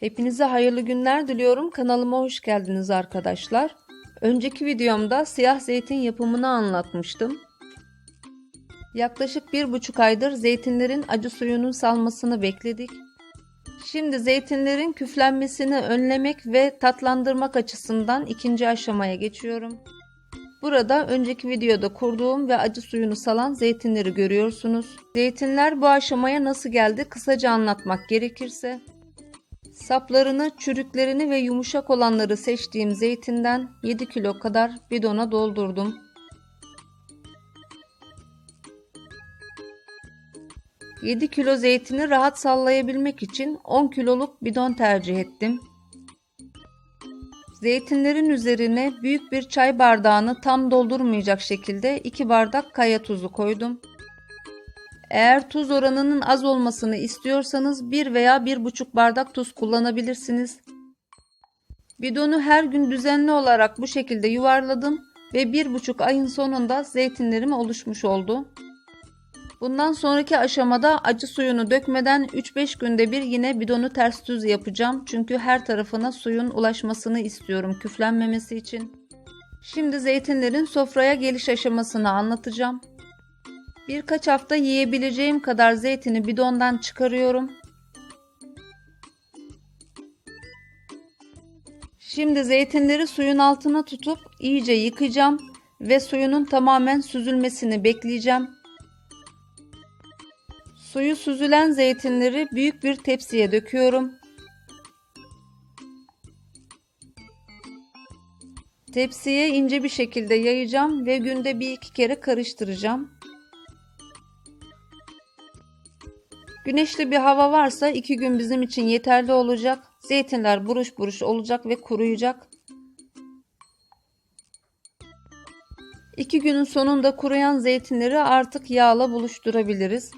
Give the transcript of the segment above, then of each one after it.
Hepinize hayırlı günler diliyorum. Kanalıma hoş geldiniz arkadaşlar. Önceki videomda siyah zeytin yapımını anlatmıştım. Yaklaşık bir buçuk aydır zeytinlerin acı suyunun salmasını bekledik. Şimdi zeytinlerin küflenmesini önlemek ve tatlandırmak açısından ikinci aşamaya geçiyorum. Burada önceki videoda kurduğum ve acı suyunu salan zeytinleri görüyorsunuz. Zeytinler bu aşamaya nasıl geldi kısaca anlatmak gerekirse. Saplarını, çürüklerini ve yumuşak olanları seçtiğim zeytinden 7 kilo kadar bidona doldurdum. ...7 kilo zeytini rahat sallayabilmek için 10 kiloluk bidon tercih ettim. Zeytinlerin üzerine büyük bir çay bardağını tam doldurmayacak şekilde 2 bardak kaya tuzu koydum. Eğer tuz oranının az olmasını istiyorsanız 1 veya 1,5 bardak tuz kullanabilirsiniz. Bidonu her gün düzenli olarak bu şekilde yuvarladım ve 1,5 ayın sonunda zeytinlerim oluşmuş oldu. Bundan sonraki aşamada acı suyunu dökmeden 3-5 günde bir yine bidonu ters düz yapacağım. Çünkü her tarafına suyun ulaşmasını istiyorum küflenmemesi için. Şimdi zeytinlerin sofraya geliş aşamasını anlatacağım. Birkaç hafta yiyebileceğim kadar zeytini bidondan çıkarıyorum. Şimdi zeytinleri suyun altına tutup iyice yıkayacağım ve suyunun tamamen süzülmesini bekleyeceğim. Suyu süzülen zeytinleri büyük bir tepsiye döküyorum. Tepsiye ince bir şekilde yayacağım ve günde bir iki kere karıştıracağım. Güneşli bir hava varsa iki gün bizim için yeterli olacak. Zeytinler buruş buruş olacak ve kuruyacak. İki günün sonunda kuruyan zeytinleri artık yağla buluşturabiliriz.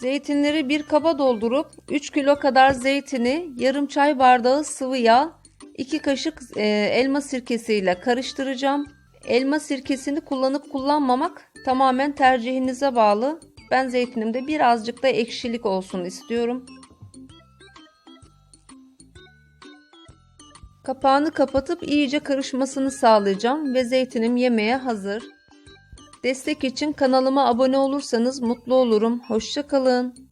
Zeytinleri bir kaba doldurup 3 kilo kadar zeytini yarım çay bardağı sıvı yağ 2 kaşık e, elma sirkesiyle karıştıracağım. Elma sirkesini kullanıp kullanmamak tamamen tercihinize bağlı. Ben zeytinimde birazcık da ekşilik olsun istiyorum. Kapağını kapatıp iyice karışmasını sağlayacağım ve zeytinim yemeğe hazır. Destek için kanalıma abone olursanız mutlu olurum. Hoşçakalın.